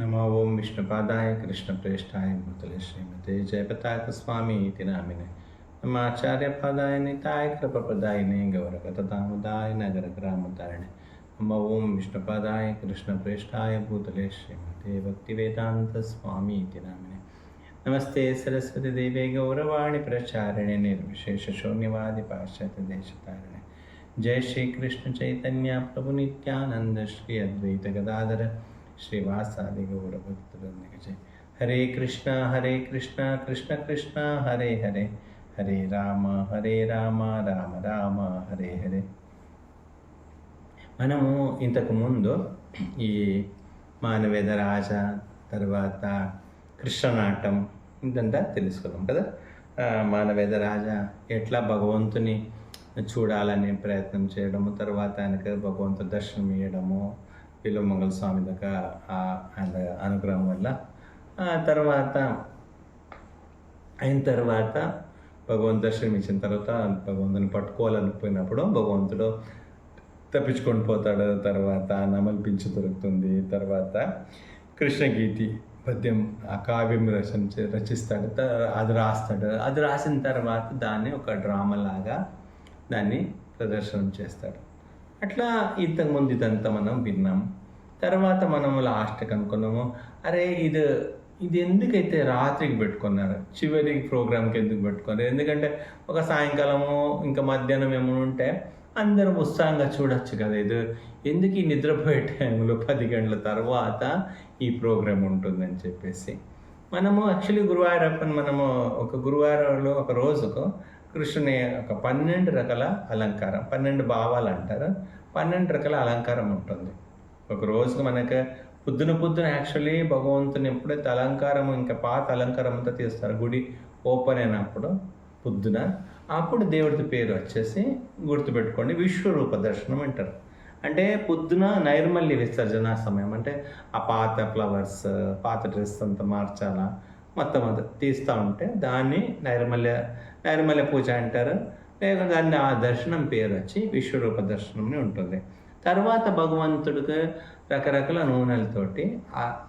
नमो ओम विष्णुपादाय कृष्णप्रेष्ठाय भूतले श्रीमते जयपताक स्वामी इति नामिने। नम आचार्यपादाय निताय कृपपदायिने गौरकतदामुदाय नगरग्रामदारिणे नम ओम विष्णुपादाय कृष्णप्रेष्ठाय भूतले श्रीमते भक्तिवेदान्तस्वामी इति नामिने। नमस्ते सरस्वतीदेवे गौरवाणी प्रचारिणे निर्विशेषशून्यवादि पाश्चात्यदेशतारिणे जय श्री कृष्ण प्रभुनित्यानन्द श्री अद्वैतगदाधर శ్రీవాసాది గౌడ భక్తులందరికీ హరే కృష్ణ హరే కృష్ణ కృష్ణ కృష్ణ హరే హరే హరే రామ హరే రామ రామ రామ హరే హరే మనము ఇంతకుముందు ఈ మానవేద రాజ తర్వాత కృష్ణనాటం ఇదంతా తెలుసుకున్నాం కదా. మానవేద రాజా ఎట్లా భగవంతుని చూడాలనే ప్రయత్నం చేయడము తర్వాత ఆయనకు భగవంతు దర్శనం ఇవ్వడము విలువమంగళ స్వామి దగ్గర ఆయన అనుగ్రహం వల్ల. ఆ తర్వాత అయిన తర్వాత భగవంతు దర్శనం ఇచ్చిన తర్వాత భగవంతుని పట్టుకోవాలని పోయినప్పుడు భగవంతుడు తప్పించుకొని పోతాడు. తర్వాత నమలిపించి దొరుకుతుంది. తర్వాత కృష్ణగీతి పద్యం ఆ కావ్యం రచన రచిస్తాడు. అది రాస్తాడు. అది రాసిన తర్వాత దాన్ని ఒక డ్రామా లాగా దాన్ని ప్రదర్శనం చేస్తాడు. అట్లా ఇంతకుముందు ఇదంతా మనం విన్నాం. తర్వాత మనం లాస్ట్కి అనుకున్నాము అరే ఇది ఇది ఎందుకైతే రాత్రికి పెట్టుకున్నారు? చివరి ప్రోగ్రామ్కి ఎందుకు పెట్టుకున్నారు? ఎందుకంటే ఒక సాయంకాలము ఇంకా మధ్యాహ్నం ఏమైనా ఉంటే అందరం ఉత్సాహంగా చూడొచ్చు కదా ఇది. ఎందుకు ఈ నిద్రపోయే టైంలో పది గంటల తర్వాత ఈ ప్రోగ్రామ్ ఉంటుందని చెప్పేసి. మనము యాక్చువల్లీ గురువారప్పని మనము ఒక గురువారంలో ఒక రోజుకు కృష్ణుని ఒక పన్నెండు రకాల అలంకారం పన్నెండు భావాలు అంటారు. పన్నెండు రకాల అలంకారం ఉంటుంది. ఒక రోజుకు మనకు పొద్దున పొద్దున యాక్చువల్లీ భగవంతుని ఎప్పుడైతే అలంకారం ఇంకా పాత అలంకారం అంతా తీస్తారు గుడి ఓపెన్ అయినప్పుడు పొద్దున అప్పుడు దేవుడి పేరు వచ్చేసి గుర్తుపెట్టుకోండి విశ్వరూప దర్శనం అంటారు. అంటే పొద్దున నైర్మల్య విసర్జన సమయం అంటే ఆ పాత ఫ్లవర్స్ పాత డ్రెస్ అంతా మార్చాలా మొత్తం అంతా తీస్తూ ఉంటే దాన్ని నైర్మల్య నైర్మల్య పూజ అంటారు. లేక దాన్ని ఆ దర్శనం పేరు వచ్చి విశ్వరూప దర్శనం ఉంటుంది. తర్వాత భగవంతుడికి రకరకాల నూనెలతోటి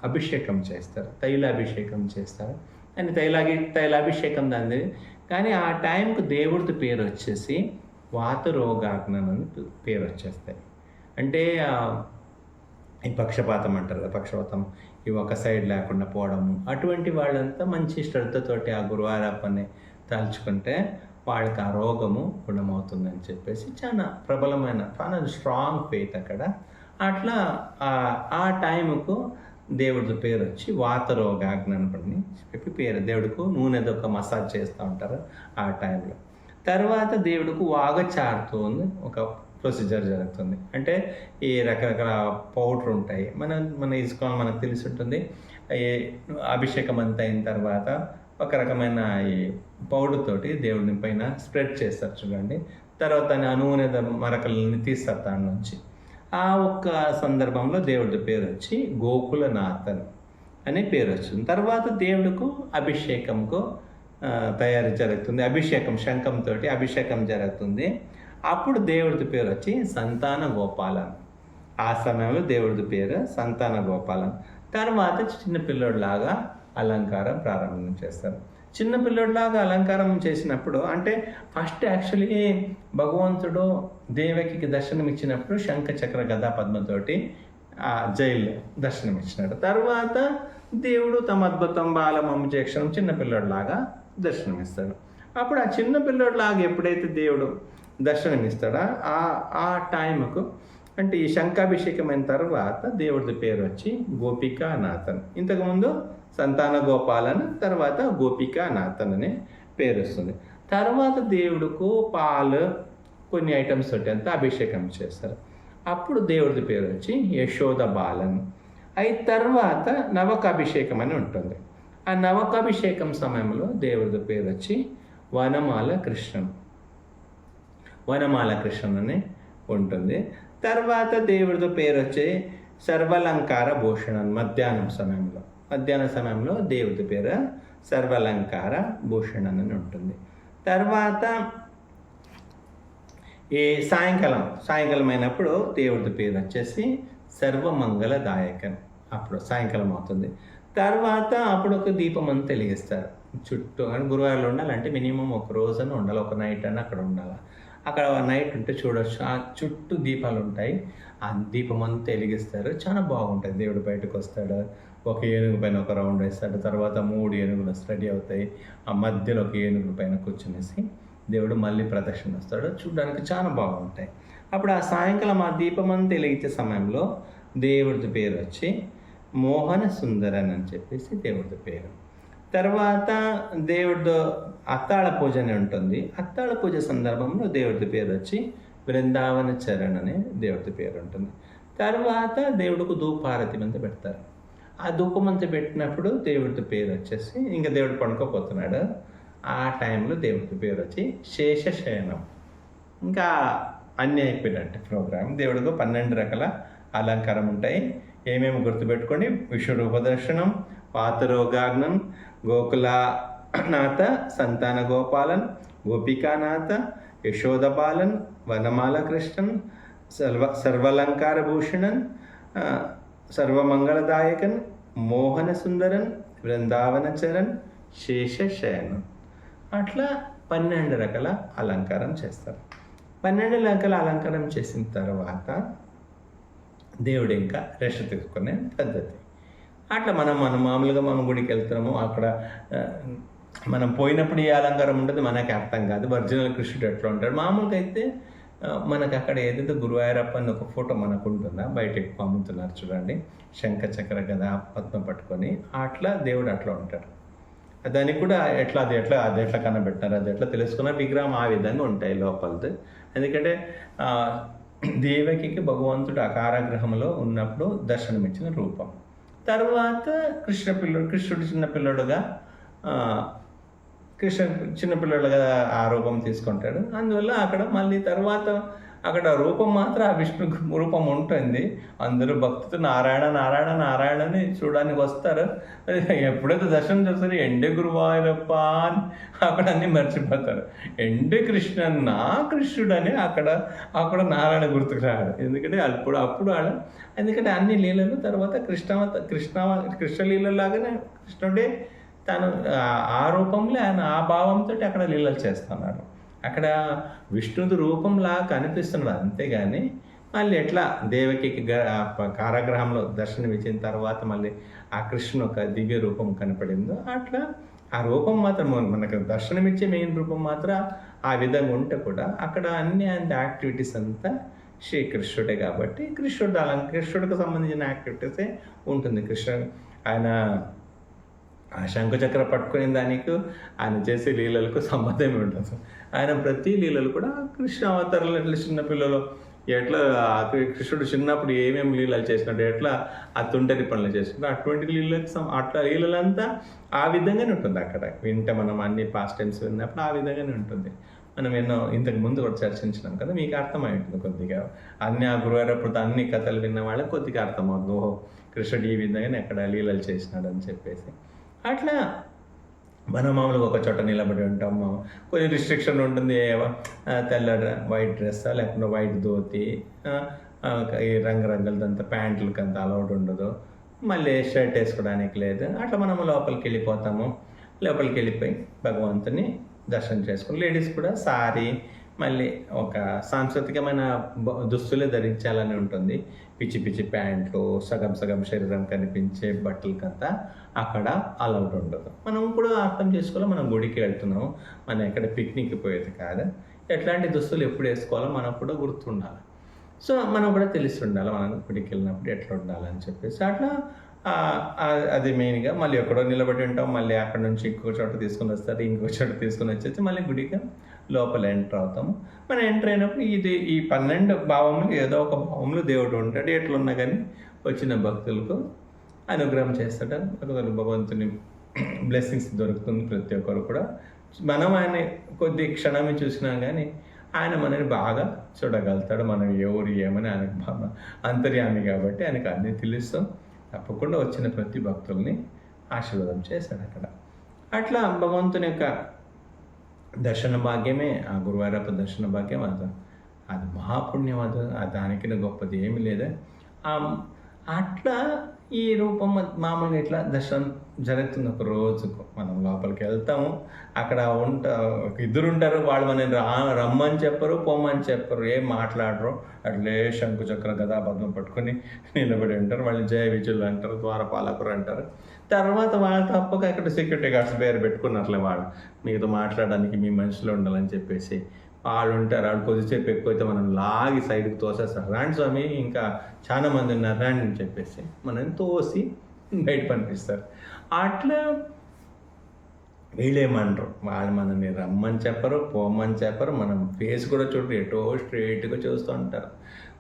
అభిషేకం చేస్తారు. తైలాభిషేకం చేస్తారు. అని తైలాగి తైలాభిషేకం దాన్ని. కానీ ఆ టైంకు దేవుడిది పేరు వచ్చేసి వాత రోగాగ్నం అని పేరు వచ్చేస్తాయి. అంటే ఈ పక్షపాతం అంటారు కదా పక్షపాతం. ఈ ఒక సైడ్ లేకుండా పోవడము. అటువంటి వాళ్ళంతా మంచి శ్రద్ధతోటి ఆ గురువారప్పని తలుచుకుంటే వాళ్ళకి ఆ రోగము గుణమవుతుందని చెప్పేసి చాలా ప్రబలమైన చాలా స్ట్రాంగ్ ఫెయిత్ అక్కడ. అట్లా ఆ- టైంకు దేవుడి పేరు వచ్చి వాత రోగాగ్ని చెప్పి పేరు దేవుడికి నూనెతో ఒక మసాజ్ చేస్తూ ఉంటారు ఆ టైంలో. తర్వాత దేవుడికి వాగచారుతో ఉంది ఒక ప్రొసీజర్ జరుగుతుంది. అంటే ఈ రకరకాల పౌడర్ ఉంటాయి మన మన ఇసుకోవాలి మనకు తెలిసి ఉంటుంది అభిషేకం అంతా అయిన తర్వాత ఒక రకమైన ఈ పౌడర్ తోటి దేవుడిని పైన స్ప్రెడ్ చేస్తారు చూడండి. తర్వాత దాన్ని ఆ నూనె మరకలని తీస్తారు దాని నుంచి. ఆ ఒక్క సందర్భంలో దేవుడి పేరు వచ్చి గోకులనాథన్ అనే పేరు వచ్చింది. తర్వాత దేవుడికు అభిషేకంకు తయారు జరుగుతుంది. అభిషేకం శంఖంతో అభిషేకం జరుగుతుంది. అప్పుడు దేవుడిది పేరు వచ్చి సంతాన గోపాలన్ ఆ సమయంలో దేవుడి పేరు సంతాన గోపాలన్ తర్వాత చిన్న పిల్లోడిలాగా అలంకారం ప్రారంభం చేస్తారు. చిన్న పిల్లోడిలాగా అలంకారం చేసినప్పుడు అంటే ఫస్ట్ యాక్చువల్లీ భగవంతుడు దేవకికి దర్శనం ఇచ్చినప్పుడు శంఖ చక్ర గదా పద్మతోటి ఆ జైలు దర్శనం ఇచ్చినాడు. తర్వాత దేవుడు తమ అద్భుతం బాలమమ్మ చేక్షణం చిన్నపిల్లడిలాగా దర్శనమిస్తాడు అప్పుడు ఆ చిన్న పిల్లోడిలాగా ఎప్పుడైతే దేవుడు దర్శనమిస్తాడో? ఆ ఆ టైంకు అంటే ఈ శంఖాభిషేకం అయిన తర్వాత దేవుడి పేరు వచ్చి గోపికానాథన్. ఇంతకుముందు సంతాన గోపాలన్ తర్వాత గోపికానాథన్ అనే పేరు వస్తుంది. తర్వాత దేవుడుకు పాలు కొన్ని ఐటమ్స్ తోటి అంతా అభిషేకం చేస్తారు. అప్పుడు దేవుడి పేరు వచ్చి యశోద బాలన్. అయిన తర్వాత నవకాభిషేకం అని ఉంటుంది. ఆ నవకాభిషేకం సమయంలో దేవుడి పేరు వచ్చి వనమాల కృష్ణం వనమాల కృష్ణన్ అని ఉంటుంది. తర్వాత దేవుడితో పేరు వచ్చి సర్వలంకార భూషణన్ మధ్యాహ్నం సమయంలో. మధ్యాహ్న సమయంలో దేవుడి పేరు సర్వలంకార భూషణన్ అని ఉంటుంది. తర్వాత ఈ సాయంకాలం సాయంకాలం అయినప్పుడు దేవుడి పేరు వచ్చేసి సర్వమంగళదాయకం. అప్పుడు సాయంకాలం అవుతుంది. తర్వాత అప్పుడు ఒక దీపం అంతా వెలిగిస్తారు చుట్టూ అని గురువారంలో ఉండాలంటే మినిమం ఒక రోజున ఉండాలి ఒక నైట్ అని అక్కడ ఉండాలి. అక్కడ నైట్ ఉంటే చూడొచ్చు. ఆ చుట్టూ దీపాలు ఉంటాయి ఆ దీపం అంతా వెలిగిస్తారు. చాలా బాగుంటుంది. దేవుడు బయటకు వస్తాడు ఒక ఏనుగు పైన ఒక రౌండ్ వేస్తాడు. తర్వాత మూడు ఏనుగులు రెడీ అవుతాయి. ఆ మధ్యలో ఒక ఏనుగు పైన కూర్చునేసి దేవుడు మళ్ళీ ప్రదక్షిణ వస్తాడు చూడడానికి చాలా బాగుంటాయి. అప్పుడు ఆ సాయంకాలం ఆ దీపం అంతా వెలిగించే సమయంలో దేవుడి పేరు వచ్చి మోహన సుందరన్ అని చెప్పేసి దేవుడి పేరు. తర్వాత దేవుడితో అత్తాళ పూజ అని ఉంటుంది. అత్తాళ పూజ సందర్భంలో దేవుడి పేరు వచ్చి బృందావన చరణ్ అనే దేవుడి పేరు ఉంటుంది. తర్వాత దేవుడికి ధూపారతి మంత పెడతారు. ఆ ధూపమంత పెట్టినప్పుడు దేవుడి పేరు వచ్చేసి ఇంకా దేవుడు పండుకోపోతున్నాడు. ఆ టైంలో దేవుడి పేరు వచ్చి శేషశయనం ఇంకా అన్నీ అయిపోయినట్టు ప్రోగ్రామ్ దేవుడికి పన్నెండు రకాల అలంకారం ఉంటాయి. ఏమేమి గుర్తుపెట్టుకోండి? విశ్వరూప దర్శనం పాతరోగాగ్నం నాథ సంతాన గోపాలన్ గోపికానాథ యశోదపాలన్ వనమాల కృష్ణన్ సర్వ సర్వలంకార భూషణన్ సర్వమంగళదాయకన్ మోహన సుందరన్ బృందావన చరణ్ శేషశయనం. అట్లా పన్నెండు రకాల అలంకారం చేస్తారు. పన్నెండు రకాల అలంకారం చేసిన తర్వాత దేవుడు ఇంకా రెస్ట్ తీసుకునే పద్ధతి. అట్లా మనం మనం మామూలుగా మనం గుడికి వెళ్తున్నాము అక్కడ మనం పోయినప్పుడు ఏ అలంకారం ఉంటుంది మనకి అర్థం కాదు. ఒరిజినల్ కృష్ణుడు ఎట్లా ఉంటాడు? మామూలుగా అయితే మనకు అక్కడ ఏదైతే గురువాయూరప్ప అని ఒక ఫోటో మనకు ఉంటుందా బయట ఎక్కువ అమ్ముతున్నారు చూడండి. శంఖ చక్ర గద పద్మ పట్టుకొని. అట్లా దేవుడు అట్లా ఉంటాడు. దానికి కూడా ఎట్లా అది ఎట్లా అది ఎట్లా కనబెట్టినారు అది ఎట్లా తెలుసుకున్న విగ్రహం ఆ విధంగా ఉంటాయి లోపలిది. ఎందుకంటే దేవకికి భగవంతుడు ఆ ఉన్నప్పుడు దర్శనమిచ్చిన రూపం. తర్వాత కృష్ణ పిల్లడు కృష్ణుడు చిన్న పిల్లడుగా కృష్ణ చిన్నపిల్లలుగా ఆ రూపం తీసుకుంటాడు. అందువల్ల అక్కడ మళ్ళీ తర్వాత అక్కడ రూపం మాత్రం ఆ విష్ణు రూపం ఉంటుంది. అందరూ భక్తులు నారాయణ నారాయణ నారాయణ అని చూడడానికి వస్తారు. ఎప్పుడైతే దర్శనం చేస్తారు ఎండే గురువాయూరప్ప అని అక్కడ అన్ని మర్చిపోతారు. ఎండే కృష్ణ నా కృష్ణుడు అని అక్కడ అక్కడ నారాయణ గుర్తుకు రాడు. ఎందుకంటే అప్పుడు అప్పుడు ఆడ ఎందుకంటే అన్ని లీలలు తర్వాత కృష్ణ కృష్ణ కృష్ణ లీలలాగానే కృష్ణుడే తను ఆ- రూపంలో ఆయన ఆ భావంతో అక్కడ లీలలు చేస్తున్నాడు. అక్కడ విష్ణుడు రూపంలా కనిపిస్తున్నాడు అంతేగాని మళ్ళీ ఎట్లా దేవకి కారాగ్రహంలో దర్శనం ఇచ్చిన తర్వాత మళ్ళీ ఆ కృష్ణుని ఒక దివ్య రూపం కనపడిందో అట్లా ఆ రూపం మాత్రం మనకు దర్శనం ఇచ్చే మెయిన్ రూపం మాత్రం ఆ విధంగా ఉంటే కూడా అక్కడ అన్ని ఆయన యాక్టివిటీస్ అంతా శ్రీకృష్ణుడే కాబట్టి కృష్ణుడు అలా కృష్ణుడికి సంబంధించిన యాక్టివిటీసే ఉంటుంది. కృష్ణ ఆయన ఆ శంఖచక్ర పట్టుకునే దానికి ఆయన చేసే లీలలకు సంబంధం ఉంటుంది ఆయన ప్రతి లీలలు కూడా కృష్ణ అవతారాలు ఎట్లా చిన్నపిల్లలు ఎట్లా కృష్ణుడు చిన్నప్పుడు ఏమేమి లీలలు చేసినట్టు ఎట్లా ఆ తుంటరి పనులు చేసినట్టు అటువంటి లీలలకు సం- అట్లా లీలలంతా ఆ విధంగానే ఉంటుంది అక్కడ. వింటే మనం అన్ని పాస్ట్ టైమ్స్ విన్నప్పుడు ఆ విధంగానే ఉంటుంది. మనం ఎన్నో ఇంతకు ముందు కూడా చర్చించినాం కదా మీకు అర్థమై ఉంటుంది కొద్దిగా. అన్ని ఆ గురువారప్పుడు అన్ని కథలు విన్న వాళ్ళకి కొద్దిగా అర్థమవుతుంది. ఓహో కృష్ణుడు ఈ విధంగానే అక్కడ లీలలు చేసినాడు అని చెప్పేసి. అట్లా. మనం మామూలుగా ఒక చోట నిలబడి ఉంటాం. కొన్ని రిస్ట్రిక్షన్ ఉంటుంది. ఏవో, తెల్ల వైట్ డ్రెస్ లేకుండా వైట్ ధోతి ఈ రంగురంగులదంతా ప్యాంట్లకి అంత అలౌడ్ ఉండదు. మళ్ళీ షర్ట్ వేసుకోవడానికి లేదు. అట్లా మనము లోపలికి వెళ్ళిపోతాము. లోపలికి వెళ్ళిపోయి భగవంతుని దర్శనం చేసుకుని లేడీస్ కూడా సారీ మళ్ళీ ఒక సాంస్కృతికమైన దుస్తులే ధరించాలని ఉంటుంది. పిచ్చి పిచ్చి ప్యాంట్లు సగం సగం శరీరం కనిపించే బట్టలకంతా అక్కడ అలౌడ్ ఉండదు. మనం కూడా అర్థం చేసుకోవాలి మనం గుడికి వెళ్తున్నాం మనం ఎక్కడ పిక్నిక్కి పోయేది కాదు. ఎట్లాంటి దుస్తులు ఎప్పుడు వేసుకోవాలో మనకు కూడా గుర్తుండాలి. సో మనం కూడా తెలిసి ఉండాలి మనం గుడికి వెళ్ళినప్పుడు ఎట్లా ఉండాలని చెప్పేసి. అట్లా అది మెయిన్గా మళ్ళీ ఎక్కడో నిలబడి ఉంటాం మళ్ళీ అక్కడ నుంచి ఇంకో చోట తీసుకుని వస్తారు ఇంకో చోట తీసుకుని వచ్చేసి మళ్ళీ గుడికి లోపల ఎంటర్ అవుతాము. మనం ఎంటర్ అయినప్పుడు ఇది ఈ పన్నెండు భావములు ఏదో ఒక భావంలో దేవుడు ఉంటాడు ఎట్లున్నా కానీ వచ్చిన భక్తులకు అనుగ్రహం చేస్తాడు. ఒకరు భగవంతుని బ్లెస్సింగ్స్ దొరుకుతుంది ప్రతి ఒక్కరు కూడా. మనం ఆయన కొద్ది క్షణమే చూసినా కానీ ఆయన మనని బాగా చూడగలుగుతాడు. మనం ఎవరు ఏమని ఆయనకు బాగా అంతర్యామి కాబట్టి ఆయనకు అన్నీ తెలుస్తాం. తప్పకుండా వచ్చిన ప్రతి భక్తుల్ని ఆశీర్వాదం చేశాడు అక్కడ. అట్లా భగవంతుని యొక్క దర్శన భాగ్యమే ఆ గురువారప్ప దర్శన భాగ్యం అది అది మహాపుణ్యం అది ఆ దానికి గొప్పది ఏమి లేదు ఆ అట్లా ఈ రూపం మామూలుగా ఇట్లా దర్శనం జరుగుతుంది ఒక రోజుకు? మనం లోపలికి వెళ్తాము. అక్కడ ఉంట ఒక ఇద్దరు ఉంటారు. వాళ్ళు మనం రా రమ్మని చెప్పరు పొమ్మని చెప్పరు. ఏం మాట్లాడరు. అట్లే శంకు చక్ర గదా పద్మం పట్టుకొని నిలబడి ఉంటారు. వాళ్ళు జయ విజయులు అంటారు ద్వారపాలకులు అంటారు. తర్వాత వాళ్ళు తప్పక ఇక్కడ సెక్యూరిటీ గార్డ్స్ పేరు పెట్టుకున్నట్లే వాళ్ళు. మీతో మాట్లాడడానికి మీ మనుషులు ఉండాలని చెప్పేసి వాళ్ళు ఉంటారు వాళ్ళు కొద్దిసేపు ఎక్కువైతే మనం లాగి సైడ్కి తోసేస్తారు. రాండి స్వామి ఇంకా చాలా మంది ఉన్నారు రాండి అని చెప్పేసి మనం తోసి బయట పంపిస్తారు. అట్లా వీళ్ళేమనరు వాళ్ళు మనల్ని రమ్మని చెప్పరు పోమని చెప్పరు మనం ఫేస్ కూడా చూడరు ఎటో స్ట్రేట్గా చూస్తూ ఉంటారు.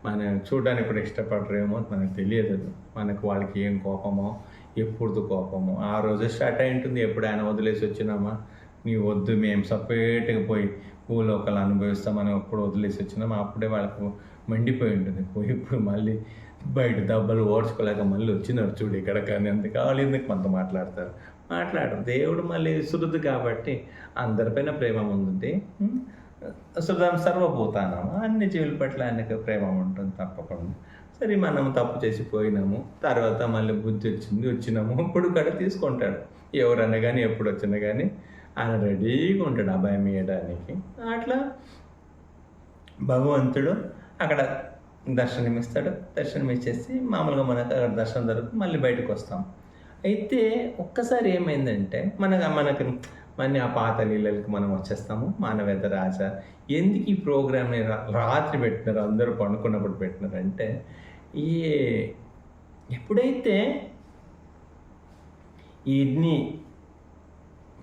మనం చూడడానికి కూడా ఇష్టపడరేమో మనకు తెలియదు మనకు వాళ్ళకి ఏం కోపమో ఎప్పుడు కోపమో. ఆ రోజు స్టార్ట్ అయి ఉంటుంది ఎప్పుడు ఆయన వదిలేసి వచ్చినామా? నీ వద్దు మేము సపరేట్గా పోయి భూలోకాలు అనుభవిస్తాం మనం వదిలేసి వచ్చినాం అప్పుడే వాళ్ళకు మండిపోయి ఉంటుంది. పోయి ఇప్పుడు మళ్ళీ బయట దెబ్బలు ఓడ్చుకోలేక మళ్ళీ వచ్చినారు చూడు ఇక్కడ కానీ అందుకే వాళ్ళు ఎందుకు మనతో మాట్లాడతారు? మాట్లాడరు. దేవుడు మళ్ళీ సురుదు కాబట్టి అందరిపైన ప్రేమ ఉంది సుధం సర్వభూతానం. అన్ని జీవుల పట్ల ఆయనకు ప్రేమ ఉంటుంది తప్పకుండా. సరే మనం తప్పు చేసి పోయినాము. తర్వాత మళ్ళీ బుద్ధి వచ్చింది వచ్చినాము. ఇప్పుడు కూడా తీసుకుంటాడు. ఎవరన్నా కానీ ఎప్పుడు వచ్చినా కానీ ఆయన రెడీగా ఉంటాడు అభయం ఇవ్వడానికి అట్లా భగవంతుడు అక్కడ దర్శనం ఇస్తాడు దర్శనం ఇచ్చేసి మామూలుగా మనకు అక్కడ దర్శనం జరుగుతుంది. మళ్ళీ బయటకు వస్తాం. అయితే ఒక్కసారి ఏమైందంటే మనకు మనకు మన ఆ పాత నీళ్ళకి మనం వచ్చేస్తాము. మానవేద రాజ ఎందుకు ఈ ప్రోగ్రామ్ని రా- రాత్రి పెట్టినారు? అందరూ పండుకున్నప్పుడు పెట్టినారంటే ఈ ఎప్పుడైతే ఇన్ని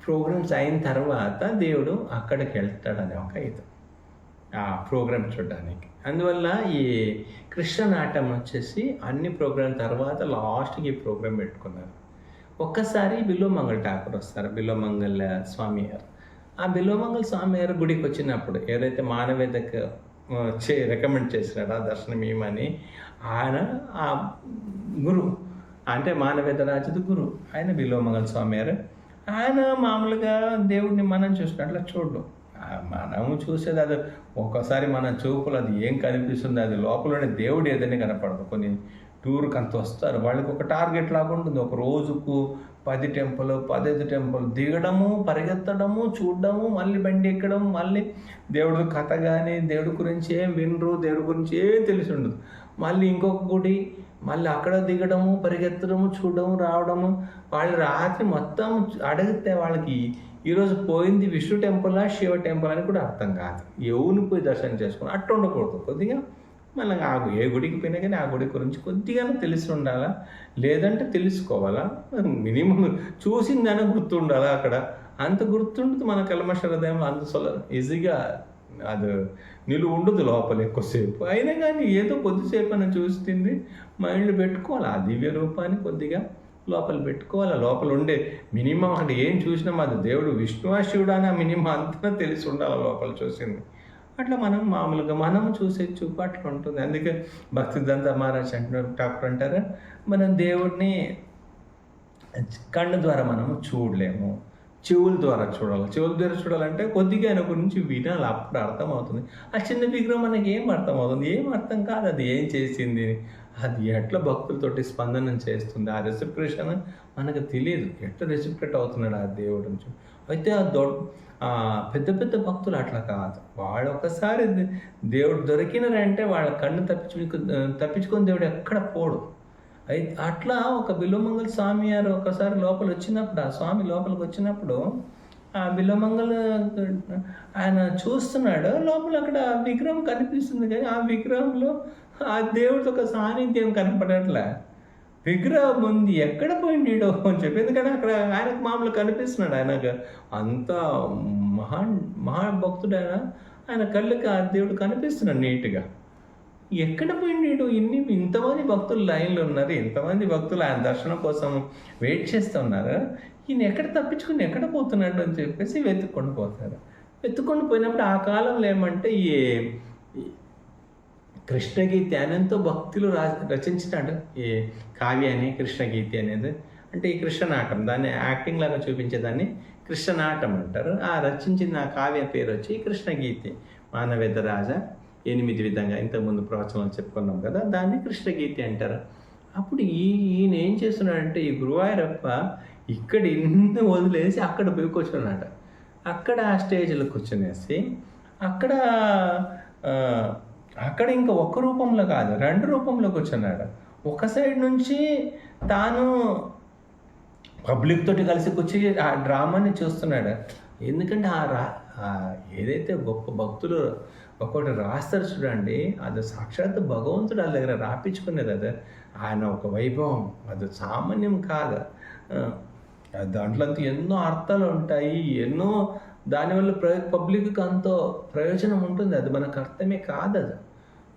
ప్రోగ్రామ్స్ అయిన తర్వాత దేవుడు అక్కడికి వెళ్తాడని ఒక ఇది. ఆ ప్రోగ్రామ్ చూడడానికి. అందువల్ల ఈ కృష్ణ నాటం వచ్చేసి అన్ని ప్రోగ్రామ్ తర్వాత లాస్ట్కి ఈ ప్రోగ్రాం పెట్టుకున్నారు. ఒక్కసారి బిల్వమంగళ ఠాకూర్ వస్తారు బిల్వమంగళ స్వామి గారు. ఆ బిల్వమంగళ స్వామి గారు గుడికి వచ్చినప్పుడు ఏదైతే మానవేదకు చే రికమెండ్ చేసినాడు ఆ దర్శనం ఏమని ఆయన ఆ గురు అంటే మానవేద రాజుది గురు ఆయన బిల్వమంగళ స్వామి గారు ఆయన మామూలుగా దేవుడిని మనం చూసినట్లు చూడడం. మనము చూసేది అది ఒక్కోసారి మన చూపులు అది ఏం కనిపిస్తుంది అది లోపలనే దేవుడు ఏదైనా కనపడదు. కొన్ని టూర్కి అంత వస్తారు. వాళ్ళకి ఒక టార్గెట్ లాగా ఉంటుంది. ఒక రోజుకు పది టెంపుల్ పదహైదు టెంపుల్ దిగడము పరిగెత్తడము చూడడము మళ్ళీ బండి ఎక్కడం మళ్ళీ దేవుడి కథ కానీ దేవుడి గురించి ఏం వినరు దేవుడి గురించి ఏం తెలిసి ఉండదు. మళ్ళీ ఇంకొక గుడి మళ్ళీ అక్కడ దిగడము పరిగెత్తడము చూడడము రావడము. వాళ్ళు రాత్రి మొత్తం అడిగితే వాళ్ళకి ఈరోజు పోయింది విష్ణు టెంపులా శివ టెంపుల్ అని కూడా అర్థం కాదు. ఎవరిని పోయి దర్శనం చేసుకుని అట్టు ఉండకూడదు. కొద్దిగా మళ్ళీ ఆ గు- ఏ గుడికి పోయినా కానీ ఆ గుడి గురించి కొద్దిగా తెలిసి ఉండాలా? లేదంటే తెలుసుకోవాలా? మినిమం చూసిందని గుర్తుండాలా అక్కడ? అంత గుర్తుండదు మన కల్మష హృదయంలో అంత సొల ఈజీగా అది నిలువ ఉండదు లోపల ఎక్కువసేపు. అయినా కానీ ఏదో కొద్దిసేపు అని చూస్తుంది మైండ్లో పెట్టుకోవాలి? ఆ దివ్య రూపాన్ని కొద్దిగా లోపల పెట్టుకోవాలి? లోపల ఉండే మినిమం అక్కడ ఏం చూసినా అది దేవుడు విష్ణువా శివుడు అని మినిమం అంతా తెలిసి ఉండాలి లోపల చూసింది? అట్లా మనం మామూలుగా మనం చూసే చూపు అట్లా ఉంటుంది. అందుకే భక్తి దంత మహారాజ్ అంటున్నారు ఠాకూర్ అంటారు మనం దేవుడిని కన్ను ద్వారా మనము చూడలేము. చెవుల ద్వారా చూడాలి. చెవుల ద్వారా చూడాలంటే కొద్దిగా ఆయన గురించి వినాలి. అప్పుడు అర్థమవుతుంది. ఆ చిన్న విగ్రహం మనకి ఏం అర్థమవుతుంది? ఏం అర్థం కాదు. అది ఏం చేసింది? అది ఎట్లా భక్తులతోటి స్పందనం చేస్తుంది? ఆ రెసిప్రేషన్ మనకు తెలియదు. ఎట్లా రెసిప్రేట్ అవుతున్నాడు ఆ దేవుడు నుంచి అయితే ఆ దొ పెద్ద పెద్ద భక్తులు అట్లా కాదు. వాళ్ళు ఒకసారి దేవుడు దొరికినారంటే వాళ్ళ కన్ను తప్పించు తప్పించుకొని దేవుడు ఎక్కడ పోడు? అయితే అట్లా ఒక బిల్వమంగళ స్వామి గారు ఒకసారి లోపల వచ్చినప్పుడు ఆ స్వామి లోపలికి వచ్చినప్పుడు ఆ బిల్వమంగళ ఆయన చూస్తున్నాడు. లోపల అక్కడ విగ్రహం కనిపిస్తుంది కానీ ఆ విగ్రహంలో ఆ దేవుడితో ఒక సాన్నిధ్యం కనపడట్లే. విగ్రహం ఉంది ఎక్కడ పోయిండో అని చెప్పి. ఎందుకంటే అక్కడ ఆయనకు మామూలు కనిపిస్తున్నాడు ఆయనకు. అంత మహా మహాభక్తుడు ఆయన ఆయన కళ్ళకి ఆ దేవుడు కనిపిస్తున్నాడు నీట్గా. ఎక్కడ పోయిండు ఇన్ని ఇంతమంది భక్తులు లైన్లో ఉన్నారు. ఇంతమంది భక్తులు ఆయన దర్శనం కోసం వెయిట్ చేస్తున్నారు. ఈయన ఎక్కడ తప్పించుకుని ఎక్కడ పోతున్నాడు అని చెప్పేసి వెతుక్కొని పోతారు. వెతుక్కొని పోయినప్పుడు ఆ కాలంలో ఏమంటే ఈ కృష్ణగీతి ఆయనంతో భక్తులు రా రచించినాడు. ఈ కావ్యాన్ని కృష్ణగీతి అనేది. అంటే ఈ కృష్ణనాటం. దాన్ని యాక్టింగ్ లాగా చూపించేదాన్ని కృష్ణనాటం అంటారు. ఆ రచించిన ఆ కావ్య పేరు వచ్చి కృష్ణగీతి మానవేద రాజా ఎనిమిది విధంగా ఇంతకుముందు ప్రవచనం చెప్పుకున్నాం కదా దాన్ని కృష్ణగీతి అంటారు. అప్పుడు ఈ ఈయన ఏం చేస్తున్నాడంటే ఈ గురువాయూరప్ప ఇక్కడ ఇన్ని వదిలేసి అక్కడ పోయి కూర్చున్నాడు అక్కడ ఆ స్టేజ్లో కూర్చునేసి అక్కడ అక్కడ ఇంకా ఒక్క రూపంలో కాదు రెండు రూపంలో కూర్చున్నాడు. ఒక సైడ్ నుంచి తాను పబ్లిక్ తోటి కలిసి కూర్చి ఆ డ్రామాని చూస్తున్నాడు. ఎందుకంటే ఆ రా ఏదైతే గొప్ప భక్తులు ఒక్కొక్కటి రాస్తారు చూడండి అది సాక్షాత్ భగవంతుడు వాళ్ళ దగ్గర రాపించుకునేది అది. ఆయన ఒక వైభవం అది సామాన్యం కాదు. దాంట్లో అంతా ఎన్నో అర్థాలు ఉంటాయి ఎన్నో దానివల్ల ప్ర పబ్లిక్కి అంతో ప్రయోజనం ఉంటుంది. అది మనకు అర్థమే కాదు అది.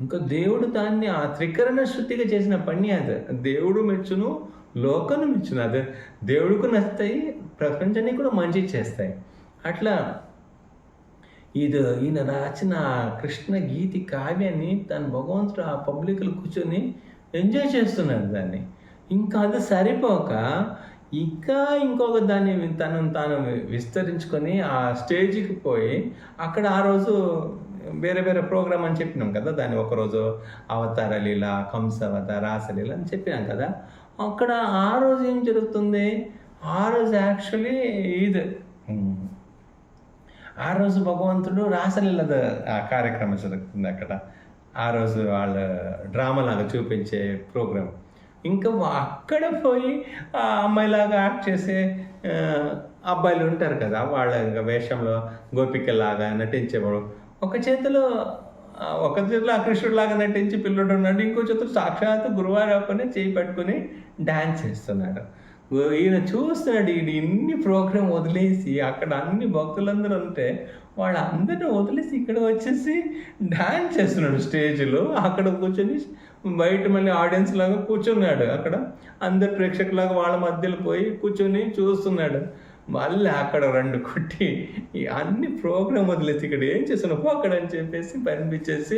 ఇంకా దేవుడు దాన్ని ఆ త్రికరణ శృతిగా చేసిన పని అది. దేవుడు మెచ్చును లోకను మెచ్చును. అది దేవుడికి నచ్చుతాయి ప్రపంచానికి కూడా మంచి చేస్తాయి. అట్లా ఇది ఈయన రాసిన కృష్ణ గీతి కావ్యాన్ని తన భగవంతుడు ఆ పబ్లిక్లు కూర్చొని ఎంజాయ్ చేస్తున్నాడు దాన్ని. ఇంకా అది సరిపోక ఇంకా ఇంకొక దాన్ని తను తాను విస్తరించుకొని ఆ స్టేజ్కి పోయి అక్కడ ఆ రోజు వేరే వేరే ప్రోగ్రామ్ అని చెప్పినాం కదా దాన్ని ఒకరోజు అవతార లీల కంస అవతార రాసలీల అని చెప్పినాం కదా. అక్కడ ఆ రోజు ఏం జరుగుతుంది? ఆ రోజు యాక్చువల్లీ ఇది. ఆ రోజు భగవంతుడు రాసలీల ఆ కార్యక్రమం జరుగుతుంది అక్కడ. ఆ రోజు వాళ్ళ డ్రామా లాగా చూపించే ప్రోగ్రాం. ఇంకా అక్కడ పోయి ఆ అమ్మాయిలాగా యాక్ట్ చేసే అబ్బాయిలు ఉంటారు కదా వాళ్ళ ఇంకా వేషంలో గోపికలాగా నటించేవాడు. ఒక చేతిలో ఒక చేతిలో అకృష్ణుడిలాగా నటించి పిల్లడు ఉన్నాడు ఇంకో చేతులు సాక్షాత్ గురువారప్పనే చేయి పట్టుకొని డ్యాన్స్ చేస్తున్నాడు. ఈయన చూస్తున్నాడు ఈయన ఇన్ని ప్రోగ్రామ్ వదిలేసి అక్కడ అన్ని భక్తులందరూ ఉంటే వాళ్ళందరినీ వదిలేసి ఇక్కడ వచ్చేసి డాన్స్ చేస్తున్నాడు స్టేజ్లో. అక్కడ కూర్చొని బయట మళ్ళీ ఆడియన్స్ లాగా కూర్చున్నాడు అక్కడ. అందరు ప్రేక్షకులాగా వాళ్ళ మధ్యలో పోయి కూర్చొని చూస్తున్నాడు. మళ్ళీ అక్కడ రెండు కొట్టి ఈ అన్ని ప్రోగ్రామ్ వదిలేసి ఇక్కడ ఏం చేస్తున్నావు? అక్కడ అని చెప్పేసి పంపించేసి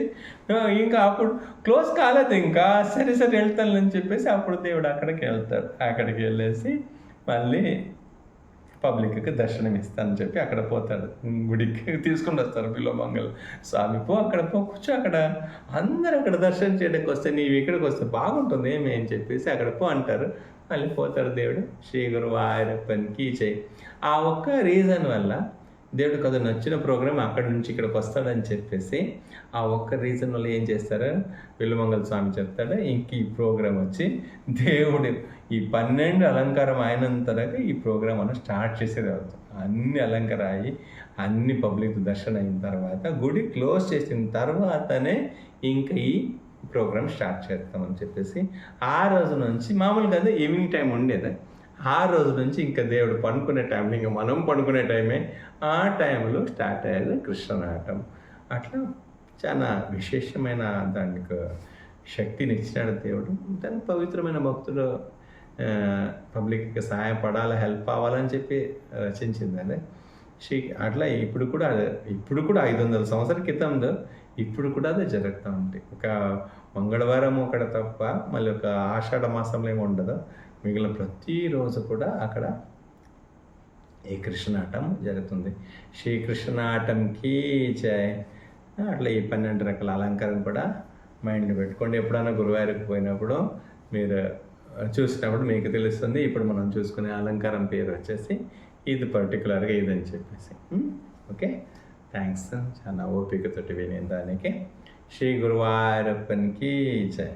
ఇంకా అప్పుడు క్లోజ్ కాలేదు ఇంకా. సరే సరే వెళ్తాను అని చెప్పేసి అప్పుడు దేవుడు అక్కడికి వెళ్తాడు. అక్కడికి వెళ్ళేసి మళ్ళీ పబ్లిక్కి దర్శనం ఇస్తానని చెప్పి అక్కడ పోతాడు. గుడికి తీసుకుని వస్తారు పిల్లమంగళ స్వామి పో అక్కడ పో కూర్చో అక్కడ. అందరూ అక్కడ దర్శనం చేయడానికి వస్తే నీవు ఇక్కడికి వస్తే బాగుంటుంది ఏమి? అని చెప్పేసి అక్కడ పో అంటారు. మళ్ళీ దేవుడు. శ్రీ గురువాయూరప్పనికి చేయి ఆ ఒక్క రీజన్ వల్ల దేవుడు కదా నచ్చిన ప్రోగ్రామ్ అక్కడి నుంచి ఇక్కడికి వస్తాడని చెప్పేసి ఆ ఒక్క రీజన్ వల్ల ఏం చేస్తారు వెల్లుమంగళ స్వామి చెప్తాడు ఇంక ఈ ప్రోగ్రామ్ వచ్చి దేవుడు ఈ పన్నెండు అలంకారం అయినంతరకు ఈ ప్రోగ్రామ్ మనం స్టార్ట్ చేసేది అవుతుంది అన్ని అలంకారం అయ్యి అన్ని పబ్లిక్ దర్శనం అయిన తర్వాత గుడి క్లోజ్ చేసిన తర్వాతనే ఇంకా ఈ ప్రోగ్రామ్ స్టార్ట్ చేస్తామని చెప్పేసి ఆ రోజు నుంచి మామూలుగా అదే ఈవినింగ్ టైం ఉండేది. ఆ రోజు నుంచి ఇంకా దేవుడు పడుకునే టైంలో ఇంకా మనం పడుకునే టైమే ఆ టైంలో స్టార్ట్ అయ్యేది కృష్ణనాటం. అట్లా చాలా విశేషమైన దానికి శక్తిని ఇచ్చినాడు దేవుడు. దాని పవిత్రమైన భక్తుడు పబ్లిక్కి సహాయపడాలి హెల్ప్ అవ్వాలని చెప్పి రచించిందని శ్రీ అట్లా ఇప్పుడు కూడా ఇప్పుడు కూడా ఐదు వందల సంవత్సరాల క్రితంలో ఇప్పుడు కూడా అదే జరుగుతూ ఉంది ఒక మంగళవారం అక్కడ తప్ప మళ్ళీ ఒక ఆషాఢ మాసంలో ఏమి ఉండదు. మిగిలిన ప్రతిరోజు కూడా అక్కడ ఈ కృష్ణాటం జరుగుతుంది. శ్రీకృష్ణాటంకి జయ అట్లా ఈ పన్నెండు రకాల అలంకారం కూడా మైండ్లో పెట్టుకోండి. ఎప్పుడైనా గురువారికి పోయినప్పుడు మీరు చూసినప్పుడు మీకు తెలుస్తుంది. ఇప్పుడు మనం చూసుకునే అలంకారం పేరు వచ్చేసి ఇది పర్టికులర్గా ఇదని చెప్పేసి. ఓకే? థ్యాంక్స్ చాలా ఓపికతోటి వినే దానికి శ్రీ గురువారప్పన్కి జయ